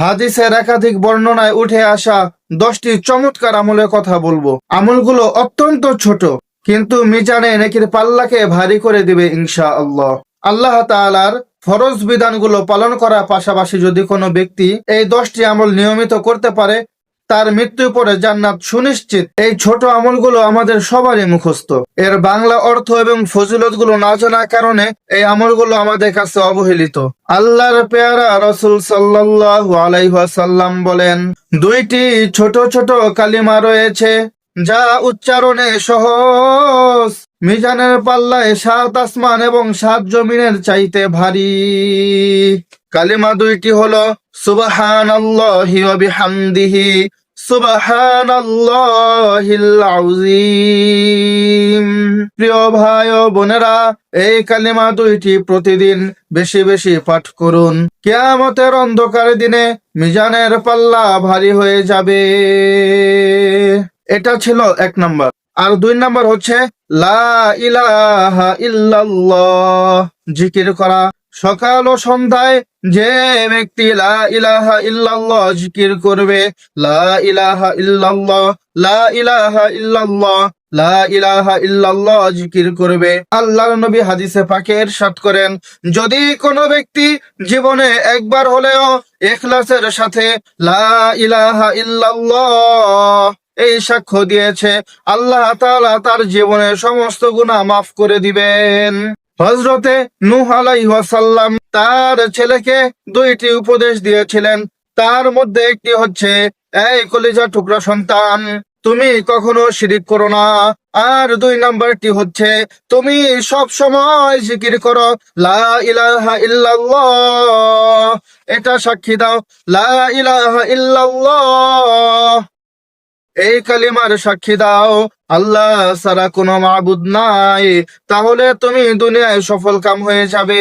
হাদিসের একাধিক বর্ণনায় উঠে আসা দশটি চমৎকার আমলের কথা বলব। আমলগুলো অত্যন্ত ছোট, কিন্তু মিজানে নেকির পাল্লাকে ভারী করে দিবে ইনশা আল্লাহ আল্লাহ তালার ফরজ বিধানগুলো পালন করার পাশাপাশি যদি কোনো ব্যক্তি এই দশটি আমল নিয়মিত করতে পারে তার মৃত্যুর পরে জান্নাত সুনিশ্চিত। এই ছোট আমলগুলো আমাদের সবারই মুখস্থ। এর বাংলা অর্থ এবং ফজিলতগুলো না জানার কারণে এই আমলগুলো আমাদের কাছে অবহেলিত। আল্লাহর পেয়ারা রসুল সাল্লাল্লাহু আলাইহি ওয়াসাল্লাম বলেন, দুইটি ছোট ছোট কালিমা রয়েছে, যা উচ্চারণে সহজ, মিজানের পাল্লায় সাত আসমান এবং সাত জমিনের চাইতে ভারী। কালিমা দুইটি হলো সুবহানাল্লাহিল আযীম প্রিয় ভাই ও বোনেরা, এই কালিমা দুইটি প্রতিদিন বেশি বেশি পাঠ করুন। কিয়ামতের অন্ধকার দিনে মিজানের পাল্লা ভারী হয়ে যাবে। এটা ছিল এক নাম্বার। আর দুই নাম্বার হচ্ছে, লা ইলাহা ইল্লাল্লাহ, জিকির করা। সকাল ও সন্ধ্যায় যে ব্যক্তি লা ইলাহা ইল্লাল্লাহ জিকির করবে, লা ইলাহা ইল্লাল্লাহ, লা ইলাহা ইল্লাল্লাহ, লা ইলাহা ইল্লাল্লাহ জিকির করবে। আল্লাহর নবী হাদিসে পাকে ইরশাদ করেন, যদি কোনো ব্যক্তি জীবনে একবার হলেও ইখলাসের সাথে লা ইলাহা ইল্লাল্লাহ এই সাক্ষ্য দিয়েছে, আল্লাহ তাআলা তার জীবনের সমস্ত গুনাহ মাফ করে দিবেন। হজরতে নূহ আলাইহাসাল্লাম তার ছেলেকে দুইটি উপদেশ দিয়েছিলেন। তার মধ্যে একটি হচ্ছে, এই কলিজা টুকরা সন্তান, তুমি কখনো শিরিক করো না। আর দুই নাম্বারটি হচ্ছে, তুমি সব সময় জিকির করো, লা ইলাহা এটা সাক্ষী দাও, লা ইলাহা এই কালিমার সাক্ষী দাও। আল্লাহ সারা কোনো মাবুদ নাই। তাহলে তুমি দুনিয়ায় সফল কাম হয়ে যাবে।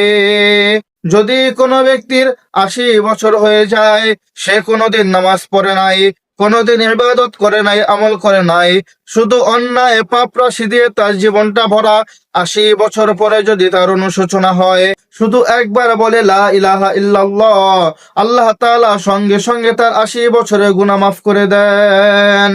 যদি কোনো ব্যক্তির আশি বছর হয়ে যায়, সে কোনোদিন নামাজ পড়ে নাই। কোনোদিন ইবাদত করে নাই, আমল করে নাই। শুধু অন্যায়, পাপ রাশি দিয়ে তার জীবনটা ভরা। আশি বছর পরে যদি তার অনুশোচনা হয়, শুধু একবার বলে, লা ইলাহা ইল্লাল্লাহ। আল্লাহ তাআলা সঙ্গে সঙ্গে তার আশি বছরের গুনাহ মাফ করে দেন।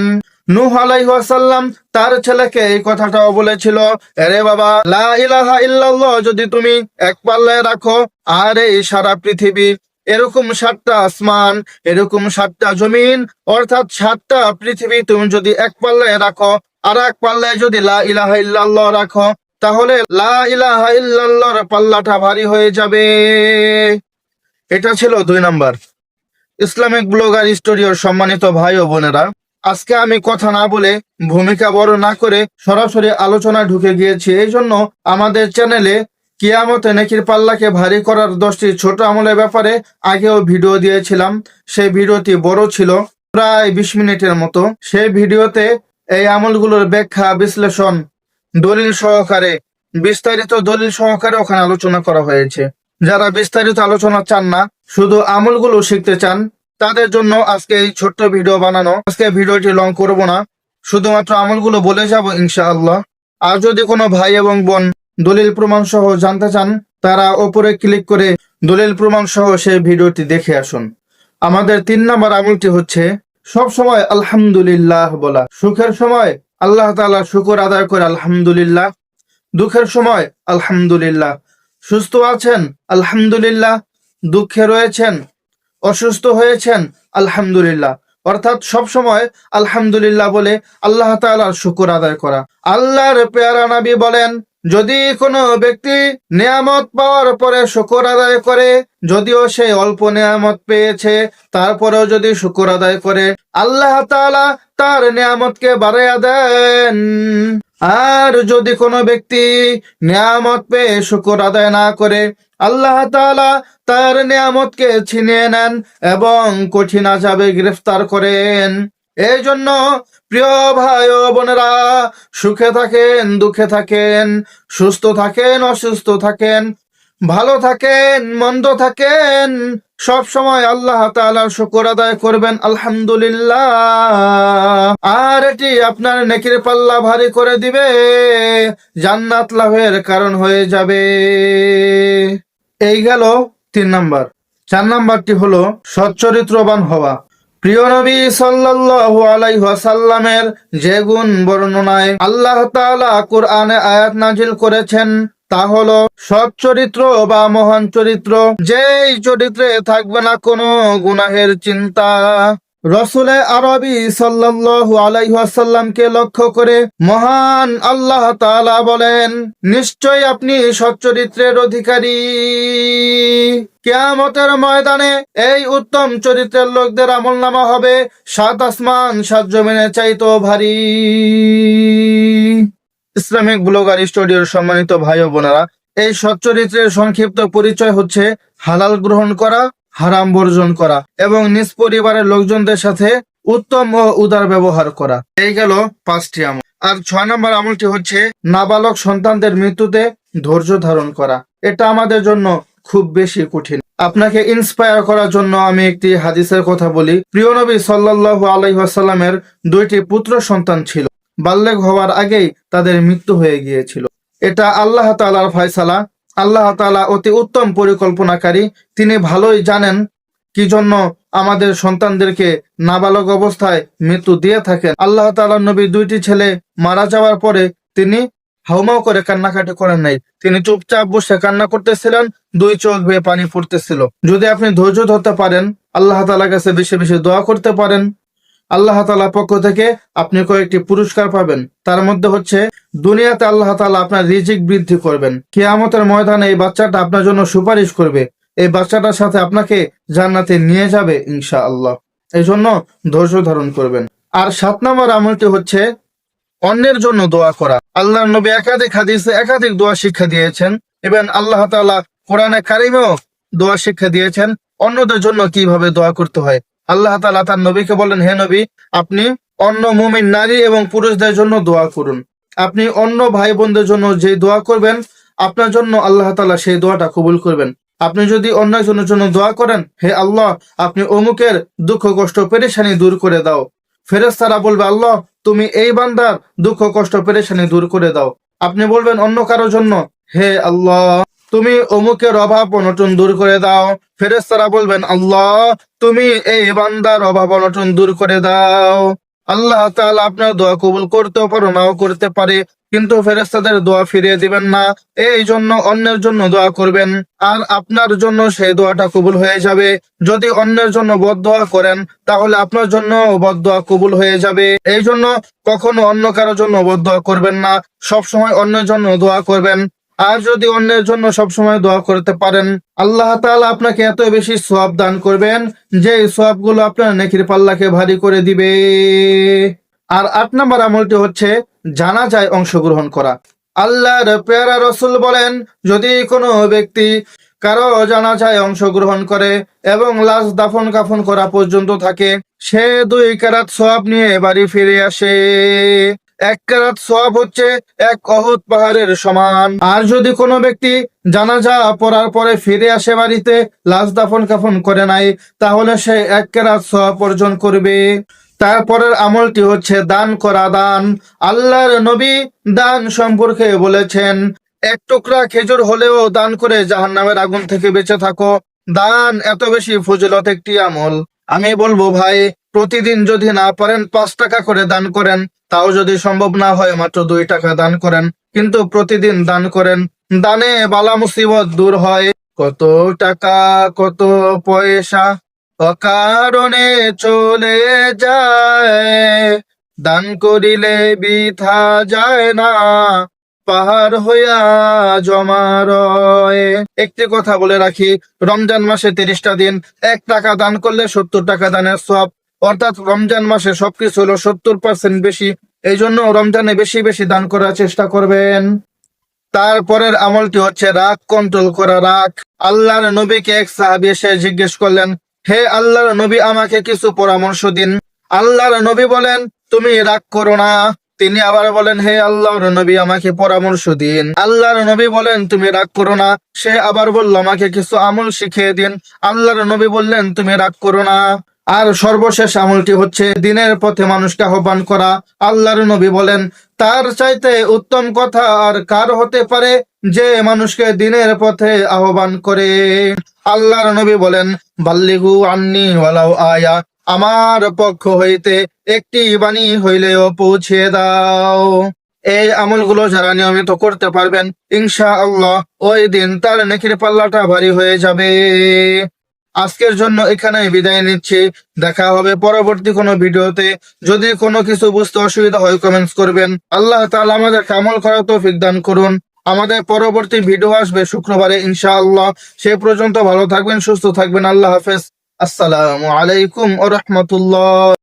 নূহ আলাইহাসাল্লাম তার ছেলেকে এই কথাটাও বলেছিল আরে বাবা, লা ইলাহা ইল্লাল্লাহ যদি তুমি এক পাল্লায় রাখো, আর এই সারা পৃথিবী এরকম সাতটা আসমান, এরকম সাতটা জমিন, অর্থাৎ সাতটা পৃথিবী তুমি যদি এক পাল্লায় রাখো, আর এক পাল্লায় যদি লা ইলাহা ইল্লাল্লাহ রাখো, তাহলে লা ইলাহা ইল্লাল্লাহর পাল্লাটা ভারী হয়ে যাবে। এটা ছিল দুই নাম্বার। ইসলামিক ব্লগার, স্টুডিওর সম্মানিত ভাই ও বোনেরা, আজকে আমি কথা না বলে ভূমিকা বড় না করে সরাসরি আলোচনায় ঢুকে গিয়েছি। এই জন্য আমাদের চ্যানেলে কিয়ামতে নেকির পাল্লাকে ভারী করার দশটি ছোট আমলের ব্যাপারে আগেও ভিডিও দিয়েছিলাম। সেই ভিডিওটি বড় ছিল, প্রায় বিশ মিনিটের মতো। সেই ভিডিওতে এই আমলগুলোর ব্যাখ্যা, বিশ্লেষণ, দলিল সহকারে, বিস্তারিত দলিল সহকারে ওখানে আলোচনা করা হয়েছে। যারা বিস্তারিত আলোচনা চান না, শুধু আমলগুলো শিখতে চান, তাদের জন্য আজকে এই ছোট্ট ভিডিও বানানো। আজকে ভিডিওটি লং করব না, শুধুমাত্র আমলগুলো বলে যাব ইনশাআল্লাহ। আর যদি কোনো ভাই এবং বোন দলিল প্রমাণ সহ জানতে চান, তারা ওপরে ক্লিক করে দলিল প্রমাণ সহ সেই ভিডিওটি দেখে আসুন। আমাদের তিন নম্বর আমলটি হচ্ছে, সব সময় আলহামদুলিল্লাহ বলা। সুখের সময় আল্লাহ তাআলা শুকর আদায় করে আলহামদুলিল্লাহ। দুঃখের সময় আলহামদুলিল্লাহ। সুস্থ আছেন, আলহামদুলিল্লাহ। দুঃখে রয়েছেন, অসুস্থ হয়েছেন, আলহামদুলিল্লাহ। অর্থাৎ সব সময় আলহামদুলিল্লাহ বলে আল্লাহ তাআলার শুকর আদায় করা। আল্লাহর পেয়ারা নবী বলেন যদি কোনো ব্যক্তি নিয়ামত পাওয়ার পরে শুকর আদায় করে, যদিও সে অল্প নিয়ামত পেয়েছে, তারপরেও যদি শুকর আদায় করে, আল্লাহ তাআলা তার নিয়ামতকে বাড়াইয়া দেন। আর যদি কোনো ব্যক্তি নিয়ামত পেয়ে শুকর আদায় না করে, আল্লাহ তাআলা তার নিয়ামতকে ছিনিয়ে নেন এবং কঠিন আজাবে গ্রেফতার করেন। এই জন্য প্রিয় ভাই ও বোনেরা, সুখে থাকেন, দুঃখে থাকেন, সুস্থ থাকেন, অসুস্থ থাকেন, ভালো থাকেন, মন্দ থাকেন, সব সময় আল্লাহ তাআলার শুকর আদায় করবেন, আলহামদুলিল্লাহ। আর এটি আপনার নেকির পাল্লা ভারী করে দিবে, জান্নাত লাভের কারণ হয়ে যাবে। এই গেল তিন নাম্বার। চার নাম্বারটি হলো সচ্চরিত্রবান হওয়া। প্রিয় নবী সাল্লাল্লাহু আলাইহি ওয়াসাল্লামের যে গুণ বর্ণনায় আল্লাহ তাআলা কোরআনে আয়াত নাজিল করেছেন, তা হলো সৎ চরিত্র বা মহান চরিত্র। যেই চরিত্রে থাকবে না কোনো গুনাহের চিন্তা। রসুলে আরবি সাল্লাল্লাহু আলাইহি ওয়াসাল্লামকে লক্ষ্য করে মহান আল্লাহ তাআলা বলেন নিশ্চয় আপনি সচ্চরিত্রের অধিকারী। কেয়ামতের ময়দানে এই উত্তম চরিত্রের লোকদের আমল নামা হবে সাত আসমান, সাত জমিনের চাইতো ভারী। ইসলামিক ব্লগার, স্টুডিওর সম্মানিত ভাই ও বোনেরা, এই সচ্চরিত্রের সংক্ষিপ্ত পরিচয় হচ্ছে হালাল গ্রহণ করা হারাম বর্জন করা এবং নিজ পরিবারের লোকজনদের সাথে উত্তম ও উদার ব্যবহার করা। এই গেল পাঁচটি আমল। আর ছয় নম্বর আমলটি হচ্ছে নাবালক সন্তানদের মৃত্যুতে ধৈর্য ধারণ করা। এটা আমাদের জন্য খুব বেশি কঠিন। আপনাকে ইন্সপায়ার করার জন্য আমি একটি হাদিসের কথা বলি। প্রিয় নবী সাল্লাল্লাহু আলাইহি ওয়াসাল্লামের দুইটি পুত্র সন্তান ছিল। বাল্যক হওয়ার আগেই তাদের মৃত্যু হয়ে গিয়েছিল। এটা আল্লাহ তাআলার ফয়সালা। আল্লাহ তাআলা অতি উত্তম পরিকল্পনাকারী। তিনি ভালোই জানেন কি জন্য আমাদের সন্তানদেরকে নাবালক অবস্থায় মৃত্যু দিয়ে থাকেন। আল্লাহ তালা নবী দুইটি ছেলে মারা যাওয়ার পরে তিনি হাউমাউ করে কান্নাকাটি করেন নাই। তিনি চুপচাপ বসে কান্না করতেছিলেন, দুই চোখ বেয়ে পানি পড়তেছিল। যদি আপনি ধৈর্য ধরতে পারেন, আল্লাহ তাআলার কাছে বেশি বেশি দোয়া করতে পারেন। আল্লাহ তাআলার পক্ষ থেকে আপনি কয়েকটি পুরস্কার পাবেন। তার মধ্যে হচ্ছে, দুনিয়াতে আল্লাহ তাআলা আপনার রিজিক বৃদ্ধি করবেন। কেয়ামতের ময়দানে এই বাচ্চাটা আপনার জন্য সুপারিশ করবে। এই বাচ্চাটার সাথে আপনাকে জান্নাতে নিয়ে যাবে ইনশা আল্লাহ এই জন্য ধৈর্য ধারণ করবেন। আর সাত নম্বর আমলটি হচ্ছে, অন্যের জন্য দোয়া করা। আল্লাহ নবী একাধিক হাদিসে একাধিক দোয়া শিক্ষা দিয়েছেন। এবং আল্লাহ তাআলা কোরআনে কারিমেও দোয়া শিক্ষা দিয়েছেন। অন্যদের জন্য কীভাবে দোয়া করতে হয় আল্লাহ তালা তার নবীকে বলেন হে নবী, আপনি অন্য মুমিন নারী এবং পুরুষদের জন্য দোয়া করুন। আপনি অন্য ভাই বোনদের জন্য যে দোয়া করবেন, আপনার জন্য আল্লাহ তালা সেই দোয়াটা কবুল করবেন। আপনি যদি অন্য একজনের জন্য দোয়া করেন, হে আল্লাহ, আপনি অমুকের দুঃখ, কষ্ট, পেরেশানি দূর করে দাও। ফেরেশতারা বলবে, আল্লাহ, তুমি এই বান্দার দুঃখ, কষ্ট, পেরেশানি দূর করে দাও। আপনি বলবেন অন্য কারোর জন্য, হে আল্লাহ তুমি অমুকের অভাব অনটন দূর করে দাও। ফেরেশতারা বলবেন, আল্লাহ, তুমি এই বান্দার অভাব অনটন দূর করে দাও। আল্লাহ তাআলা আপনার দোয়া কবুল করতেও পারো, নাও করতে পারে, কিন্তু ফেরেশতাদের দোয়া ফিরিয়ে দিবেন না। এই জন্য অন্যের জন্য দোয়া করবেন, আর আপনার জন্য সেই দোয়াটা কবুল হয়ে যাবে। যদি অন্যের জন্য বদদোয়া করেন, তাহলে আপনার জন্য বদদোয়া কবুল হয়ে যাবে। এই জন্য কখনো অন্য কারোর জন্য বদদোয়া করবেন না। সব সময় অন্যের জন্য দোয়া করবেন। আর যদি অন্যের জন্য সবসময় দোয়া করতে পারেন, আল্লাহ তাআলা আপনাকে এত বেশি সোয়াব দান করবেন যে সোয়াবগুলো আপনার নেকির পাল্লাকে ভারী করে দিবে। আর আট নম্বর আমলটি হচ্ছে জানা যায় অংশগ্রহণ করা। আল্লাহর পেয়ারা রসুল বলেন, যদি কোনো ব্যক্তি কারও জানা যায় অংশগ্রহণ করে এবং লাশ দাফন কাফন করা পর্যন্ত থাকে, সে দুই কারাত সোয়াব নিয়ে বাড়ি ফিরে আসে। এক কারাত সোয়াব হচ্ছে এক অহুত পাহাড়ের সমান। আর যদি কোনো ব্যক্তি জানাজা পড়ার পরে ফিরে আসে বাড়িতে, লাশ দাফন কাফন করে নাই, তাহলে সে এক কেরাত সোয়াব অর্জন করবে। তারপরের আমলটি হচ্ছে দান করা দান। আল্লাহর নবী দান সম্পর্কে বলেছেন, এক টুকরা খেজুর হলেও দান করে জাহান্নামের আগুন থেকে বেঁচে থাকো। দান এত বেশি ফজিলত একটি আমল। আমি বলব, ভাই, প্রতিদিন যদি না পারেন, পাঁচ টাকা করে দান করেন। তাও যদি সম্ভব না হয় মাত্র দুই টাকা দান করেন, কিন্তু প্রতিদিন দান করেন, দানে বালা মুসিবত দূর হয়। কত টাকা, কত পয়সা, অকারণে চলে যায়। দান করিলে বিথা যায় না, পাহাড় হইয়া জমা রয়। একটি কথা বলে রাখি, রমজান মাসে তিরিশটা দিন, এক টাকা দান করলে সত্তর টাকা দানের সব অর্থাৎ রমজান মাসে সবকিছু হলো সত্তর পার্সেন্ট বেশি। এই জন্য রমজানে বেশি বেশি দান করার চেষ্টা করবেন। তারপরের আমলটি হচ্ছে রাগ কন্ট্রোল করা, রাগ। আল্লাহর নবীকে এক সাহাবি এসে জিজ্ঞেস করলেন, হে আল্লাহর নবী, আমাকে কিছু পরামর্শ দিন। আল্লাহর নবী বলেন, তুমি রাগ করো না। তিনি আবার বলেন, হে আল্লাহর নবী, আমাকে পরামর্শ দিন। আল্লাহর নবী বলেন, তুমি রাগ করো না। সে আবার বলল, আমাকে কিছু আমল শিখিয়ে দিন। আল্লাহর নবী বললেন, তুমি রাগ করো না। আর সর্বশেষ আমলটি হচ্ছে দিনের পথে মানুষকে আহ্বান করা। আল্লাহর নবী বলেন, তার চাইতে উত্তম কথা আর কার হতে পারে যে মানুষকে দিনের পথে আহ্বান করে? আল্লাহর নবী বলেন, বাল্লিগু আন্নি ওয়ালাউ আয়া, আমার পক্ষ হইতে একটি বাণী হইলেও পৌঁছে দাও। এই আমলগুলো যারা নিয়মিত করতে পারবেন ইনশা আল্লাহ ওই দিন তার নেকির পাল্লাটা ভারী হয়ে যাবে। আজকের জন্য এখানে বিদায় নিচ্ছি। দেখা হবে পরবর্তী কোনো ভিডিওতে। যদি কোনো কিছু বুঝতে অসুবিধা হয় কমেন্টস করবেন। আল্লাহ তাআলা আমাদের কামল করা তৌফিক দান করুন। আমাদের পরবর্তী ভিডিও আসবে শুক্রবারে, ইনশাআল্লাহ। সে পর্যন্ত ভালো থাকবেন, সুস্থ থাকবেন। আল্লাহ হাফেজ। আসসালামু আলাইকুম ও রহমতুল্লাহ।